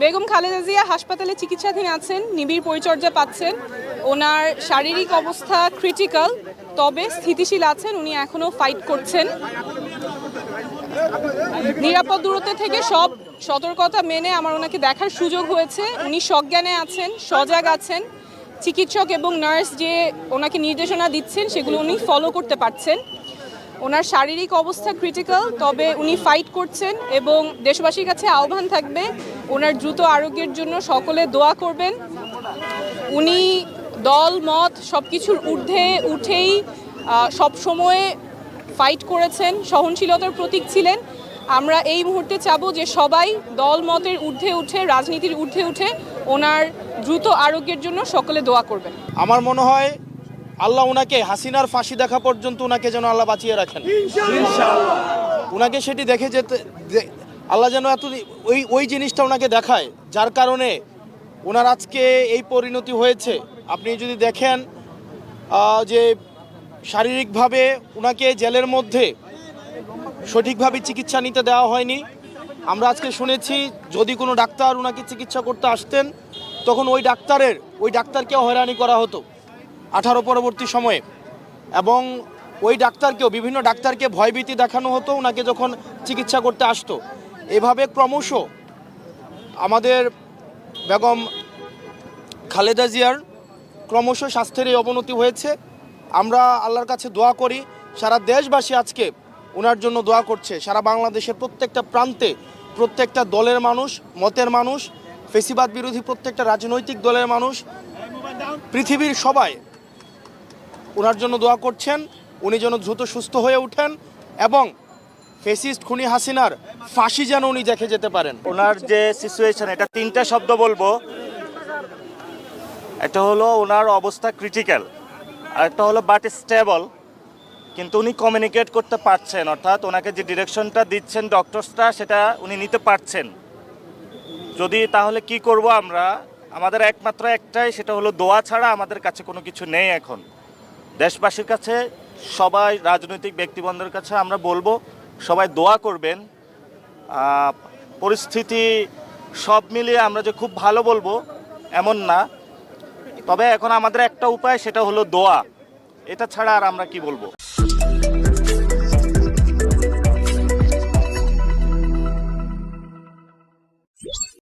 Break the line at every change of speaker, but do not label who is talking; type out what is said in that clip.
বেগম খালেদা জিয়া হাসপাতালে চিকিৎসাধীন আছেন, নিবিড় পরিচর্যা পাচ্ছেন। ওনার শারীরিক অবস্থা ক্রিটিক্যাল তবে স্থিতিশীল আছেন, উনি এখনও ফাইট করছেন। নিরাপদ দূরত্ব থেকে সব সতর্কতা মেনে আমার ওনাকে দেখার সুযোগ হয়েছে। উনি সজ্ঞানে আছেন, সজাগ আছেন। চিকিৎসক এবং নার্স যে ওনাকে নির্দেশনা দিচ্ছেন, সেগুলো উনি ফলো করতে পারছেন। ওনার শারীরিক অবস্থা ক্রিটিক্যাল তবে উনি ফাইট করছেন এবং দেশবাসীর কাছে আহ্বান থাকবে ওনার দ্রুত আরোগ্যের জন্য সকলে দোয়া করবেন। উনি দল মত সব কিছুর ঊর্ধ্বে উঠেই সব সময়ে ফাইট করেছেন সহনশীলতার প্রতীক ছিলেন। আমরা এই মুহূর্তে চাবো যে সবাই দল মতের ঊর্ধ্বে উঠে রাজনীতির ঊর্ধ্বে উঠে ওনার দ্রুত আরোগ্যের জন্য সকলে দোয়া করবেন।
আমার মনে হয় আল্লাহ ওনাকে হাসিনার ফাঁসি দেখা পর্যন্ত ওনাকে যেন আল্লাহ বাঁচিয়ে রাখেন। ওনাকে সেটি দেখে যেতে যে- আল্লাহ যেন এত ওই ওই জিনিসটা ওনাকে দেখায়, যার কারণে ওনার আজকে এই পরিণতি হয়েছে। আপনি যদি দেখেন যে শারীরিকভাবে ওনাকে জেলের মধ্যে সঠিকভাবে চিকিৎসা নিতে দেওয়া হয়নি, আমরা আজকে শুনেছি যদি কোনো ডাক্তার ওনাকে চিকিৎসা করতে আসতেন, তখন ওই ডাক্তারের, ওই ডাক্তারকেও হয়রানি করা হতো আঠারো পরবর্তী সময়ে। এবং ওই ডাক্তারকেও, বিভিন্ন ডাক্তারকে ভয়ভীতি দেখানো হতো, ওনাকে যখন চিকিৎসা করতে আসতো। এভাবে ক্রমশ আমাদের বেগম খালেদা জিয়ার ক্রমশ স্বাস্থ্যের এই অবনতি হয়েছে। আমরা আল্লাহর কাছে দোয়া করি, সারা দেশবাসী আজকে ওনার জন্য দোয়া করছে। সারা বাংলাদেশের প্রত্যেকটা প্রান্তে প্রত্যেকটা দলের মানুষ, মতের মানুষ, ফেসিবাদ বিরোধী প্রত্যেকটা রাজনৈতিক দলের মানুষ, পৃথিবীর সবাই ওনার জন্য দোয়া করছেন। উনি যেন দ্রুত সুস্থ হয়ে ওঠেন এবং ফেসিস্ট খুনি হাসিনার ফাঁসি যেন উনি দেখে যেতে পারেন।
ওনার যে সিচুয়েশন এটা তিনটা শব্দ বলব। একটা হলো ওনার অবস্থা ক্রিটিক্যাল আর একটা হলো বাট স্টেবল কিন্তু উনি কমিউনিকেট করতে পারছেন, অর্থাৎ ওনাকে যে ডিরেকশনটা দিচ্ছেন ডক্টরসটা সেটা উনি নিতে পারছেন। যদি তাহলে কি করব আমরা? আমাদের একমাত্র একটাই, সেটা হলো দোয়া ছাড়া আমাদের কাছে কোনো কিছু নেই এখন। দেশবাসীর কাছে, সবাই রাজনৈতিক ব্যক্তিবন্ধের কাছে আমরা বলব সবাই দোয়া করবেন। পরিস্থিতি সব মিলিয়ে আমরা যে খুব ভালো বলব, এমন না। তবে এখন আমাদের একটা উপায়, সেটা হলো দোয়া। এটা ছাড়া আর আমরা কি বলব?